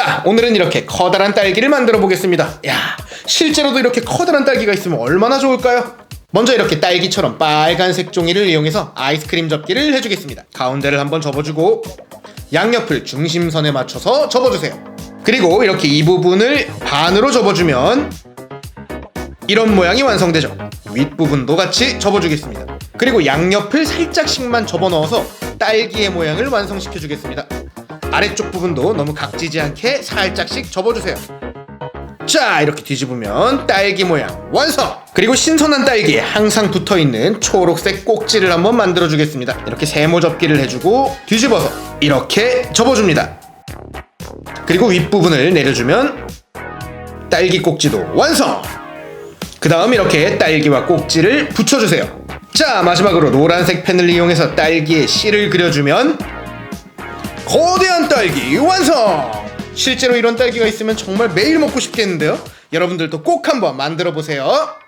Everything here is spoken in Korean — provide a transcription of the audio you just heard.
자, 오늘은 이렇게 커다란 딸기를 만들어 보겠습니다. 야, 실제로도 이렇게 커다란 딸기가 있으면 얼마나 좋을까요? 먼저 이렇게 딸기처럼 빨간색 종이를 이용해서 아이스크림 접기를 해주겠습니다. 가운데를 한번 접어주고 양옆을 중심선에 맞춰서 접어주세요. 그리고 이렇게 이 부분을 반으로 접어주면 이런 모양이 완성되죠. 윗부분도 같이 접어주겠습니다. 그리고 양옆을 살짝씩만 접어 넣어서 딸기의 모양을 완성시켜 주겠습니다. 아래쪽 부분도 너무 각지지 않게 살짝씩 접어주세요. 자 이렇게 뒤집으면 딸기 모양 완성! 그리고 신선한 딸기에 항상 붙어있는 초록색 꼭지를 한번 만들어 주겠습니다. 이렇게 세모 접기를 해주고 뒤집어서 이렇게 접어줍니다. 그리고 윗부분을 내려주면 딸기 꼭지도 완성! 그 다음 이렇게 딸기와 꼭지를 붙여주세요. 자 마지막으로 노란색 펜을 이용해서 딸기에 씨를 그려주면 거대한 딸기 완성! 실제로 이런 딸기가 있으면 정말 매일 먹고 싶겠는데요? 여러분들도 꼭 한번 만들어 보세요.